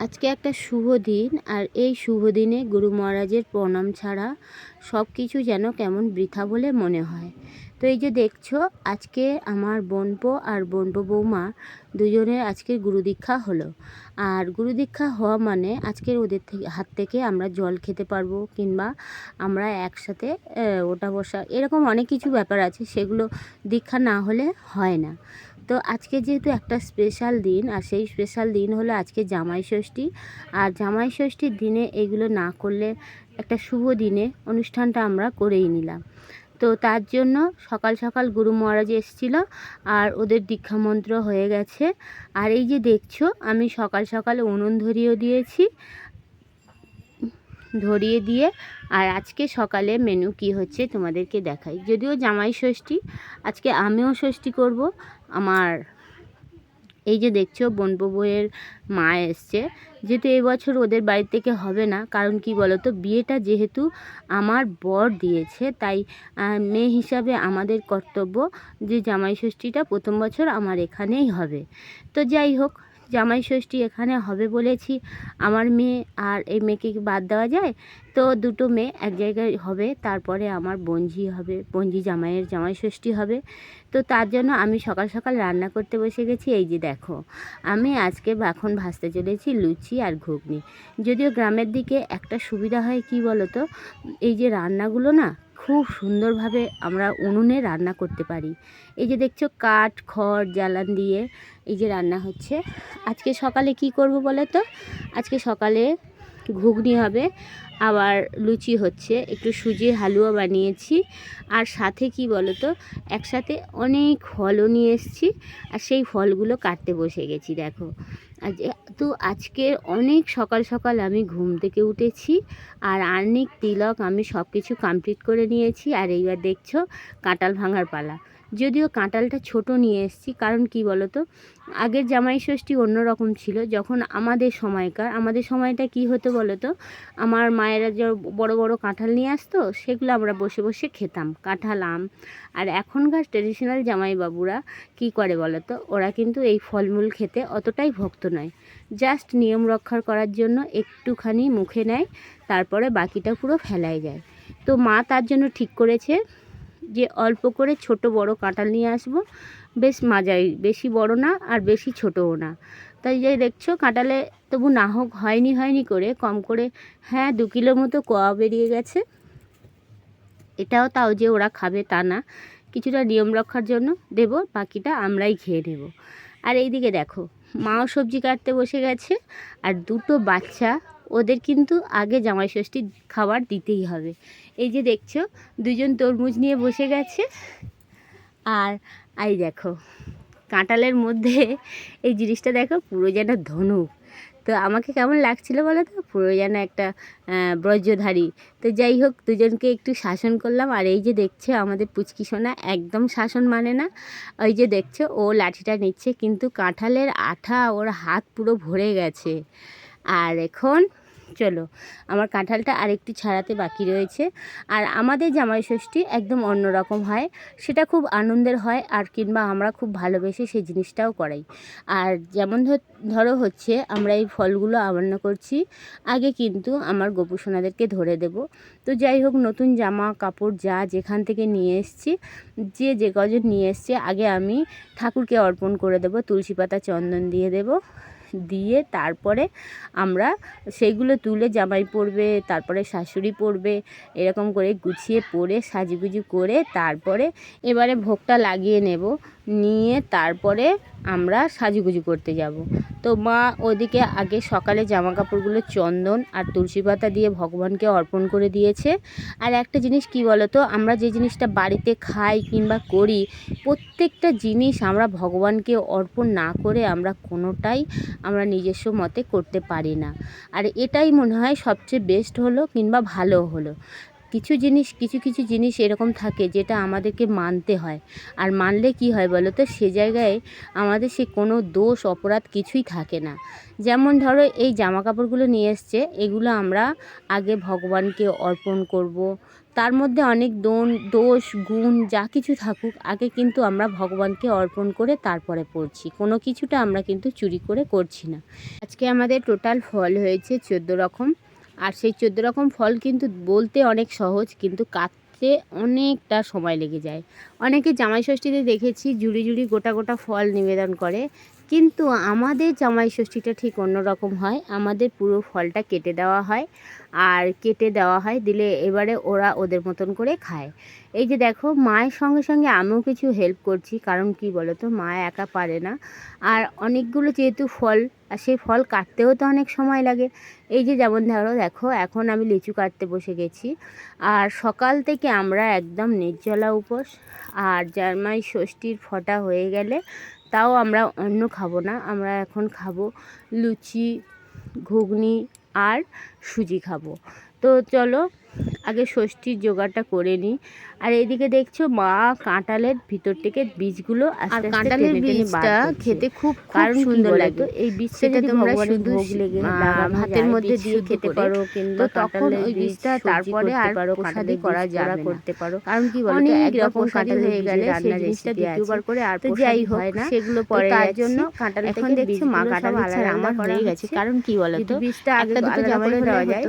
আজকে একটা শুভ দিন, আর এই শুভ দিনে গুরু মহারাজের প্রণাম ছাড়া সব কিছু যেন কেমন বৃথা বলে মনে হয়। তো এই যে দেখছ, আজকে আমার বোনপো আর বোনপো বৌমা দুজনের আজকে গুরু দীক্ষা হলো। আর গুরু দীক্ষা হওয়া মানে আজকের ওদের থেকে, হাত থেকে আমরা জল খেতে পারব, কিংবা আমরা একসাথে ওটা বসা, এরকম অনেক কিছু ব্যাপার আছে, সেগুলো দীক্ষা না হলে হয় না। তো আজকে যেহেতু একটা স্পেশাল দিন, আর সেই স্পেশাল দিন হলো আজকে জামাই ষষ্ঠী। আর জামাই ষষ্ঠীর দিনে এগুলো না করলে একটা শুভ দিনে অনুষ্ঠানটা আমরা করেই নিলাম। তো তার জন্য সকাল সকাল গুরু মহারাজ এসেছিল, আর ওদের দীক্ষা মন্ত্র হয়ে গেছে। আর এই যে দেখছ, আমি সকাল সকাল উনুন ধরিয়েও দিয়েছি, ধরিয়ে দিয়ে, আর আজকে সকালে মেনু কি হচ্ছে তোমাদেরকে দেখাই। যদিও জামাই ষষ্ঠী, আজকে আমিও ষষ্ঠী করব আমার, এই যে দেখছ বনপো বউয়ের মা এসছে। যেহেতু এই বছর ওদের বাড়ি থেকে হবে না, কারণ কি বলো তো বিয়েটা যেহেতু আমার বর দিয়েছে, তাই মেয়ে হিসাবে আমাদের কর্তব্য যে জামাই ষষ্ঠীটা প্রথম বছর আমার এখানেই হবে। তো যাই হোক জামাই ষষ্ঠী এখানে হবে বলেছি। আমার মেয়ে আর এই মেয়েকে কি বাদ দেওয়া যায়? তো দুটো মেয়ে এক জায়গায় হবে, তারপরে আমার বঞ্জি হবে বঞ্জি জামাইয়ের জামাই ষষ্ঠী হবে। তো তার জন্য আমি সকাল সকাল রান্না করতে বসে গেছি, এই যে দেখো। আমি আজকে এখন ভাজতে চলেছি লুচি আর ঘুগনি। যদিও গ্রামের দিকে একটা সুবিধা হয়, কি বলো তো এই যে রান্নাগুলো না খুব সুন্দরভাবে আমরা উনুনে রান্না করতে পারি। এই যে দেখছ কাঠ, খড়, জ্বালান দিয়ে এই যে রান্না হচ্ছে। আজকে সকালে কি করব বলে তো? আজকে সকালে ঘুগনি হবে, আবার লুচি হচ্ছে। একটু সুজির হালুয়া বানিয়েছি। আর সাথে কি বলো তো একসাথে অনেক ফলও নিয়ে এসেছি। আর সেই ফলগুলো কাটতে বসে গেছি, দেখো। আজ তো আজকে অনেক সকাল সকাল আমি ঘুম থেকে উঠেছি। আর আর্নিক তিলক আমি সব কিছু কমপ্লিট করে নিয়েছি। আর এইবার দেখছ কাঁটাল ভাঙার পালা। যদিও কাঁটালটা ছোট নিয়ে এসেছি, কারণ কি তো আগের জামাই ষষ্ঠী অন্যরকম ছিল, যখন আমাদের সময়কার, আমাদের সময়টা কি হতো বলো তো আমার মায়েরা যে বড় বড় কাঁঠাল নিয়ে আসতো, সেগুলো আমরা বসে বসে খেতাম, কাঁঠাল, আম। আর এখনকার ট্রেডিশনাল জামাইবাবুরা কি করে বলো তো ওরা কিন্তু এই ফলমূল খেতে অতটাই ভক্ত নয়। জাস্ট নিয়ম রক্ষা করার জন্য একটুখানি মুখে নেয়, তারপরে বাকিটা পুরো ফেলাই যায়। তো মা তার জন্য ঠিক করেছে যে অল্প করে ছোট বড় কাঁঠাল নিয়ে আসব। বেশ মাঝারি, বেশি বড় না আর বেশি ছোটও না। তাই যে দেখছ কাঁঠালে তবু না হোক হয়নি হয়নি করে কম করে হ্যাঁ দু কিলো মতো কোয়া বেরিয়ে গেছে। এটাও তাও যে ওরা খাবে তা না। কিছুটা নিয়ম রক্ষার জন্য দেব, বাকিটা আমরাই খেয়ে নেব। আর এইদিকে দেখো, মাও সবজি কাটতে বসে গেছে আর দুটো বাচ্চা, ওদের কিন্তু আগে জামাই ষষ্ঠীর খাবার দিতেই হবে। এই যে দেখছ, দুজন তরমুজ নিয়ে বসে গেছে। আর এই দেখো, কাঁঠালের মধ্যে এই জিনিসটা দেখো, পুরো যেন ধনুক। তো আমাকে কেমন লাগছিল বলো তো? পুরো যেন একটা ব্রজধারী। তো যাই হোক, দুজনকে একটু শাসন করলাম। আর এই যে দেখছে, আমাদের পুচকি সোনা একদম শাসন মানে না। ওই যে দেখছে, ও লাঠিটা নিচ্ছে, কিন্তু কাঁঠালের আঠা ওর হাত পুরো ভরে গেছে। আর এখন চলো, আমার কাঁঠালটা আরেকটু ছাড়াতে বাকি রয়েছে। আর আমাদের জামাই ষষ্ঠী একদম অন্যরকম হয়। সেটা খুব আনন্দের হয় আর কিংবা আমরা খুব ভালোবেসে সেই জিনিসটাও করাই। আর যেমন ধর- হচ্ছে, আমরা এই ফলগুলো আবন্ন করছি, আগে কিন্তু আমার গোপু সোনাদেরকে ধরে দেব। তো যাই হোক, নতুন জামা কাপড় যা যেখান থেকে নিয়ে এসছি, যে যে কজন নিয়ে এসছে, আগে আমি ঠাকুরকে অর্পণ করে দেব, তুলসী পাতা চন্দন দিয়ে দেব। দিয়ে তারপরে আমরা সেইগুলো তুলে জামাই পরবে, তারপরে শাশুড়ি পরবে, এরকম করে গুছিয়ে পরে, সাজুগুজু করে তারপরে এবারে ভোগটা লাগিয়ে নেব। নিয়ে তারপরে আমরা সাজুগুজু করতে যাব। তো মা ওদিকে আগে সকালে জামা কাপড়গুলো চন্দন আর তুলসী পাতা দিয়ে ভগবানকে অর্পণ করে দিয়েছে। আর একটা জিনিস কি বলো তো আমরা যে জিনিসটা বাড়িতে খাই কিংবা করি, প্রত্যেকটা জিনিস আমরা ভগবানকে অর্পণ না করে আমরা কোনোটাই আমরা নিজস্ব মতে করতে পারি না। আর এটাই মনে হয় সবচেয়ে বেস্ট হলো কিংবা ভালো হলো। কিছু জিনিস, কিছু কিছু জিনিস এরকম থাকে যেটা আমাদেরকে মানতে হয়। আর মানলে কি হয় বলো তো? সে জায়গায় আমাদের সে কোনো দোষ, অপরাধ কিছুই থাকে না। যেমন ধরো এই জামা কাপড়গুলো নিয়ে এসছে, এগুলো আমরা আগে ভগবানকে অর্পণ করব। তার মধ্যে অনেক দোন, দোষ, গুণ যা কিছু থাকুক, আগে কিন্তু আমরা ভগবানকে অর্পণ করে তারপরে পড়ছি। কোনো কিছুটা আমরা কিন্তু চুরি করে করছি না। আজকে আমাদের টোটাল ফল হয়েছে চোদ্দ রকম। আর সেই চোদ্দ রকম ফল কিন্তু বলতে অনেক সহজ, কিন্তু কাটতে অনেকটা সময় লেগে যায়। অনেকে জামাই ষষ্ঠীতে দেখেছি জুড়ি জুড়ি গোটা গোটা ফল নিবেদন করে, কিন্তু আমাদের জামাই ষষ্ঠীটা ঠিক অন্য রকম হয়। আমাদের পুরো ফলটা কেটে দেওয়া হয়, আর কেটে দেওয়া হয়, দিলে এবারে ওরা ওদের মতন করে খায়। এই যে দেখো, মায়ের সঙ্গে সঙ্গে আমিও কিছু হেল্প করছি, কারণ কি বলো তো মা একা পারে না। আর অনেকগুলো যেহেতু ফল আর সেই ফল কাটতেও তো অনেক সময় লাগে। এই যে যেমন ধরো, দেখো, এখন আমি লিচু কাটতে বসে গেছি। আর সকাল থেকে আমরা একদম নির্জলা উপোস, আর জার্মাই ষষ্ঠীর ফটা হয়ে গেলে তাও আমরা অন্য খাব না। আমরা এখন খাব লুচি, ঘুগনি আর সুজি খাব। তো চলো আগে ষষ্ঠীর জোগাড়টা করে নিই। আর এইদিকে দেখছ মা কাঁটালের ভিতর থেকে বীজগুলো আর বার বীজটা খেতে খুব কারণ সুন্দর লাগতো এই বীজটা তোমরা শুধু লেগে ভাতের মধ্যে দিয়ে খেতে পারো কিন্তু তখন ওই বীজটা তারপরে আর পারো প্রসাদে করা না। করতে পারো। কারণ কি বলতো অনেক রকম কাঁঠাল হয়ে গেলে সেই জিনিসটা দ্বিতীয়বার করে আর তো যাই হয় না। সেগুলো তো পরে তার জন্য কাঁঠাল এখন থেকে মা ছাড়া আমার হয়ে গেছে। কারণ কি বলতো যদি বীজটা আগে একটা দুটো জামাই দেওয়া যায়,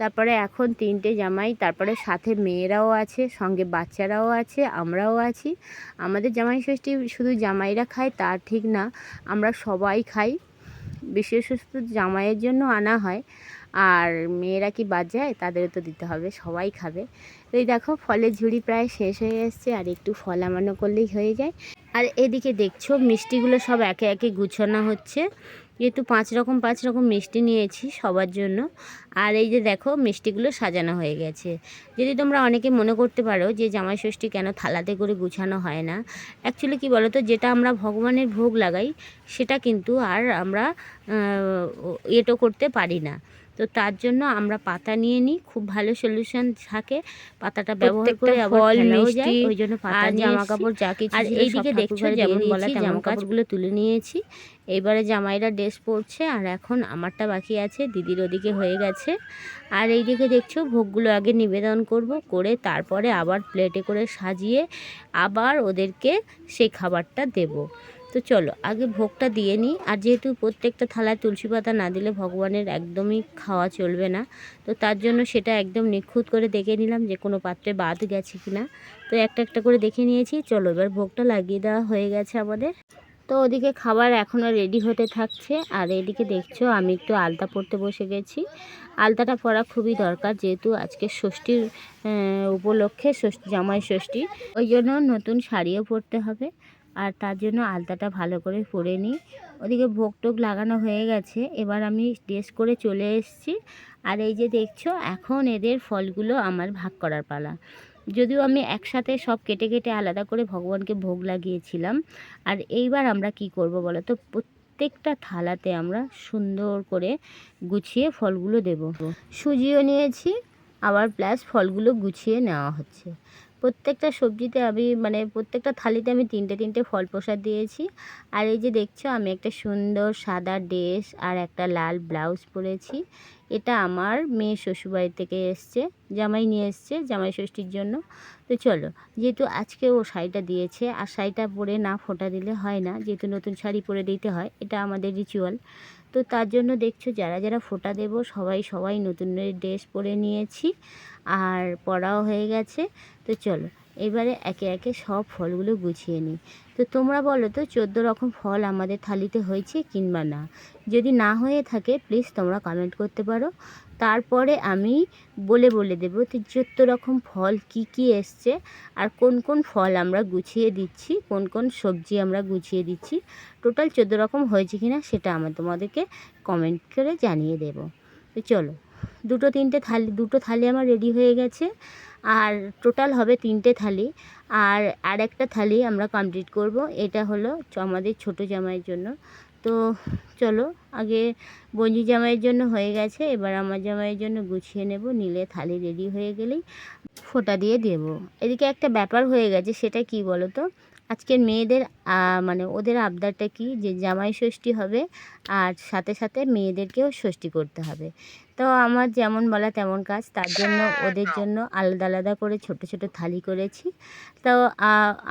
তারপরে এখন তিনটে জামাই, তারপরে সাথে মেয়েরাও আছে, সঙ্গে বাচ্চারাও আছে, আমরাও আছি। আমাদের জামাই ষষ্ঠী শুধু জামাইরা খায় তা ঠিক না, আমরা সবাই খাই। বিশেষত জামাইয়ের জন্য আনা হয়, আর মেয়েরা কি বাদ যায়, তাদেরও তো দিতে হবে, সবাই খাবে। এই দেখো, ফলের ঝুড়ি প্রায় শেষ হয়ে এসছে, আর একটু ফল আমানো করলেই হয়ে যায়। আর এদিকে দেখছ, মিষ্টিগুলো সব একে একে গুছানো হচ্ছে। যেহেতু পাঁচ রকম পাঁচ রকম মিষ্টি নিয়েছি সবার জন্য। আর এই যে দেখো, মিষ্টিগুলো সাজানো হয়ে গেছে। যদি তোমরা অনেকে মনে করতে পারো যে জামাই ষষ্ঠী কেন থালাতে করে গুছানো হয় না অ্যাকচুয়ালি কি বলো তো যেটা আমরা ভগবানের ভোগ লাগাই, সেটা কিন্তু আর আমরা এটো করতে পারি না। তো তার জন্য আমরা পাতা নিয়ে নিই খুব ভালো সলিউশন থাকে। পাতাটা ব্যবহার করে ফল, মিষ্টি ওই জন্য পাতা আর জামা কাপড় যা কিছু আর এইদিকে দেখছ যেমন বলা তেমন জামা কাপড়গুলো তুলে নিয়েছি। এবারে জামাইরা ড্রেস পরছে আর এখন আমারটা বাকি আছে দিদির ওদিকে হয়ে গেছে। আর এইদিকে দেখছ ভোগগুলো আগে নিবেদন করব করে তারপরে আবার প্লেটে করে সাজিয়ে আবার ওদেরকে সেই খাবারটা দেব। তো চলো, আগে ভোগটা দিয়ে নিই। আর যেহেতু প্রত্যেকটা থালায় তুলসী পাতা না দিলে ভগবানের একদমই খাওয়া চলবে না, তো তার জন্য সেটা একদম নিখুঁত করে দেখে নিলাম যে কোনো পাত্রে বাদ গেছে কিনা। তো একটা একটা করে দেখে নিয়েছি। চলো, এবার ভোগটা লাগিয়ে দেওয়া হয়ে গেছে আমাদের। তো ওদিকে খাবার এখনও রেডি হতে থাকছে। আর এদিকে দেখছ, আমি একটু আলতা পরতে বসে গেছি। আলতাটা পরা খুবই দরকার, যেহেতু আজকে ষষ্ঠীর উপলক্ষে ষষ্ঠী, জামাই ষষ্ঠী। ওই জন্য নতুন শাড়িও পরতে হবে। আর তার জন্য আলতাটা ভালো করে পরে নিই। ওদিকে ভোগ টোগ লাগানো হয়ে গেছে। এবার আমি ড্রেস করে চলে এসেছি। আর এই যে দেখছ, এখন এদের ফলগুলো আমার ভাগ করার পালা। যদিও আমি একসাথে সব কেটে কেটে আলাদা করে ভগবানকে ভোগ লাগিয়েছিলাম। আর এইবার আমরা কি করব বলো তো? প্রত্যেকটা থালাতে আমরা সুন্দর করে গুছিয়ে ফলগুলো দেব। সুজিও নিয়েছি, আবার প্লাস ফলগুলো গুছিয়ে নেওয়া হচ্ছে। প্রত্যেকটা সবজিতে আমি মানে প্রত্যেকটা থালিতে আমি তিনটে তিনটে ফল প্রসাদ দিয়েছি। আর এই যে দেখছ, আমি একটা সুন্দর সাদা ড্রেস আর একটা লাল ব্লাউজ পরেছি। এটা আমার মেয়ে শ্বশুরবাড়ি থেকে এসছে, জামাই নিয়ে এসছে জামাই ষষ্ঠীর জন্য। তো চলো, যেহেতু আজকে ও শাড়িটা দিয়েছে, আর শাড়িটা পরে না ফোটা দিলে হয় না, যেহেতু নতুন শাড়ি পরে দিতে হয়, এটা আমাদের রিচুয়াল তো তার জন্য দেখছ, যারা যারা ফোটা দেবো, সবাই সবাই নতুন ড্রেস পরে নিয়েছি। আর পড়াও হয়ে গেছে। তো চলো, এবারে একে একে সব ফলগুলো গুছিয়ে নিই। তো তোমরা বলো তো, চোদ্দ রকম ফল আমাদের থালিতে হয়েছে কিংবা না? যদি না হয়ে থাকে প্লিজ তোমরা কমেন্ট করতে পারো। তারপরে আমি বলে বলে দেবো তো চোদ্দ রকম ফল কি কি এসছে আর কোন কোন ফল আমরা গুছিয়ে দিচ্ছি, কোন কোন সবজি আমরা গুছিয়ে দিচ্ছি। টোটাল চোদ্দ রকম হয়েছে কি না সেটা আমার তোমাদেরকে কমেন্ট করে জানিয়ে দেব। তো চলো দুটো তিনটে থালি, দুটো থালি আমার রেডি হয়ে গেছে, আর টোটাল হবে তিনটে থালি, আর আর একটা থালি আমরা কমপ্লিট করব, এটা হলো আমাদের ছোটো জামাইয়ের জন্য। তো চলো, আগে বঞ্জি জামাইয়ের জন্য হয়ে গেছে, এবার আমার জামাইয়ের জন্য গুছিয়ে নেব, নিলে থালি রেডি হয়ে গেলেই ফোঁটা দিয়ে দেব। এদিকে একটা ব্যাপার হয়ে গেছে, সেটা কি বলো তো আজকের মেয়েদের মানে ওদের আবদারটা কি? যে জামাই ষষ্ঠী হবে, আর সাথে সাথে মেয়েদেরকেও ষষ্ঠী করতে হবে। তো আমার যেমন বলা তেমন কাজ তার জন্য ওদের জন্য আলাদা আলাদা করে ছোট ছোট থালি করেছি। তো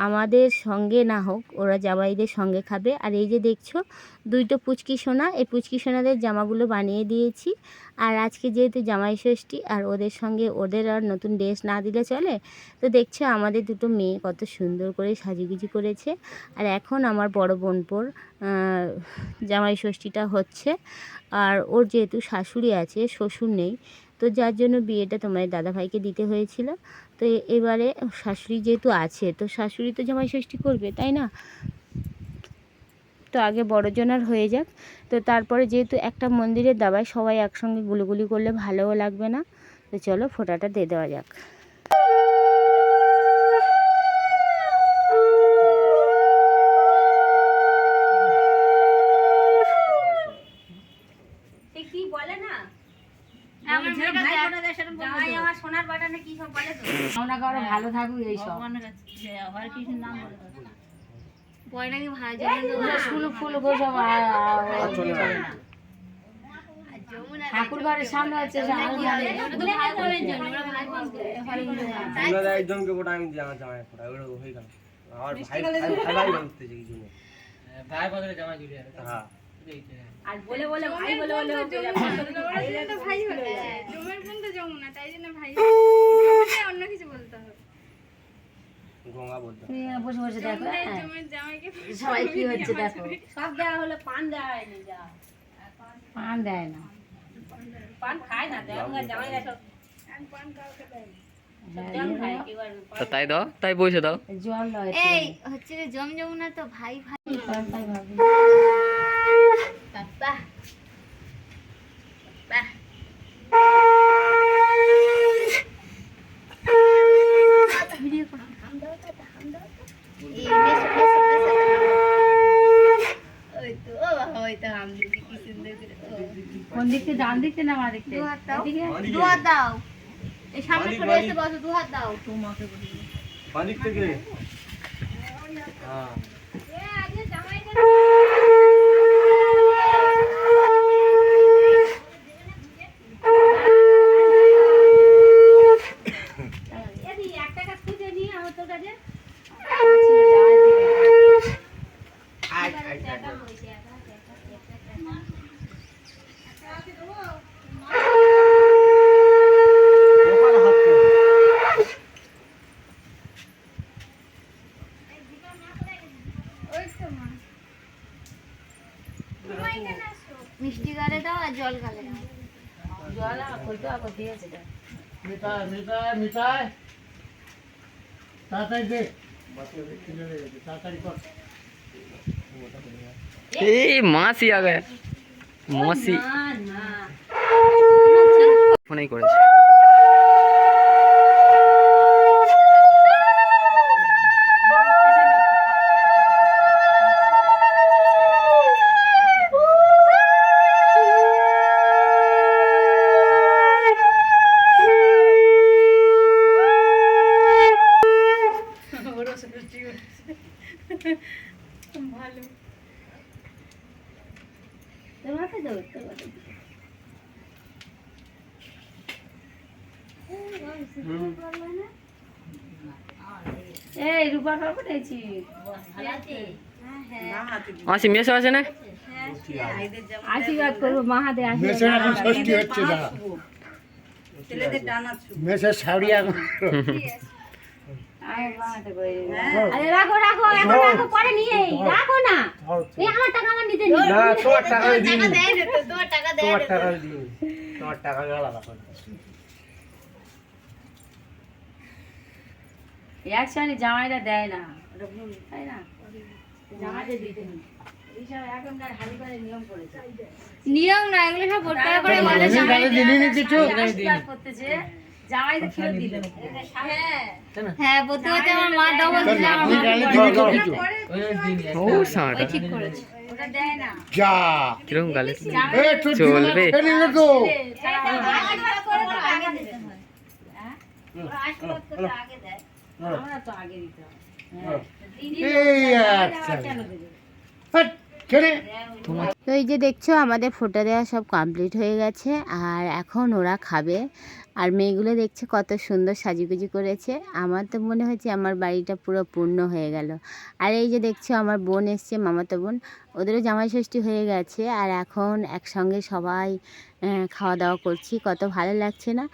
আমাদের সঙ্গে না হোক ওরা জামাইদের সঙ্গে খাবে। আর এই যে দেখছ দুইটো পুচকি সোনা এই পুচকি সোনাদের জামাগুলো বানিয়ে দিয়েছি। আর আজকে যেহেতু জামাই ষষ্ঠী আর ওদের সঙ্গে ওদের আর নতুন ড্রেস না দিলে চলে তো দেখছ আমাদের দুটো মেয়ে কত সুন্দর করে সাজুগুজি করেছে। আর এখন আমার বড় বোনপোর জামাই ষষ্ঠীটা হচ্ছে। আর ওর যেহেতু শাশুড়ি আছে, শ্বশুর নেই, তো যার জন্য বিয়েটা তোমার দাদাভাইকে দিতে হয়েছিল। তো এবারে শাশুড়ি যেহেতু আছে, তো শাশুড়ি তো জামাই ষষ্ঠী করবে, তাই না? তো আগে বড়জনার হয়ে যাক। তো তারপরে যেহেতু একটা মন্দিরের দাবায় সবাই একসঙ্গে গুলিগুলি করলে ভালোও লাগবে না। তো চলো ফোঁটাটা দিয়ে দেওয়া যাক। কি ভাই ফুল ফুল গো সব ঠাকুর ঘরের সামনে হচ্ছে জানে। একজনকে ফোটা আমি জামা জামাই ফোটা ওগুলো হয়ে গেল আমার ভাই ভাই বলতে কিছু নেই ভাই বদলে জামা জুড়ে হ্যাঁ আর বলে বলে ভাই বলে বলে ভাই হয়ে যায় জমের বোন তো যমুনা তাই জন্য ভাই অন্য কিছু বলতে হবে। গঙ্গা বলতে তুমি বসে বসে দেখো। জমের জামাইকে সবাই কি হচ্ছে দেখো। সব দেওয়া হলে পান দেওয়া হয়নি যা পান দেয় না। পান খায় না তো এখনকার জামাইরা সব আর পান কাউকে দেয় না। জল খায় একেবারে তো তাই দাও তাই বসে দাও। এই হচ্ছে যে জম যমুনা তো ভাই ভাই। বাবা বাহ এই বেশ বেশ বেশ ওই তো ও বাবা ওই তো হাম দিদি কি সুন্দর করে ও। কোন দিক থেকে না মা দেখতে দু হাত দাও। এই সামনে সরে এসে বসো দু হাত দাও বাদিক থেকে। হ্যাঁ এ আজকে জামাইকে এদি একটা কাজ খুঁজে নিয়ে আমার তোর কাছে আই আই আই ওখানে হাত করে। ওই তো মা মিষ্টি গালে দাও আর জল গালে দাও। জল আমার খুলতে আবার দিয়েছে মিঠাই মিঠাই মিঠাই। তাড়াতাড়ি দে। তাড়াতাড়ি কর করেছে। মাসি মেসো আছে না? আশীর্বাদ করব মাহাদে ষষ্ঠী হচ্ছে মেসের শাড়ি এখন রাখো রাখো এখন রাখো পরে নিয়ে রাখো না। এই আমার টাকা আমার নিতে না তোমার টাকা আমি দিইনি দেয় না তো তোমার টাকা দেয় তোমার টাকা আমি তোমার টাকা আমি একসঙ্গে জামাইরা দেয় না। ওটা ভুল তাই না? জামাইদের দিতে নেই। এইসব এখনকার হালি করে নিয়ম না এগুলো সব করে করতেছে দিল হ্যাঁ। হ্যাঁ আমার মা ডবল ও সাঁটা ঠিক করেছে ওটা দেয় না। যা। কীরকম গালে এ চলবে। আমরা তো আগে দিতে এই আচ্ছা। তো এই যে দেখছ আমাদের ফোটা দেওয়া সব কমপ্লিট হয়ে গেছে আর এখন ওরা খাবে। আর মেয়েগুলো দেখছে কত সুন্দর সাজুগুজু করেছে। আমার তো মনে হচ্ছে আমার বাড়িটা পুরো পূর্ণ হয়ে গেল। আর এই যে দেখছ আমার বোন এসছে মামাতো বোন। ওদেরও জামাই ষষ্ঠী হয়ে গেছে আর এখন একসঙ্গে সবাই খাওয়া দাওয়া করছি। কত ভালো লাগছে না?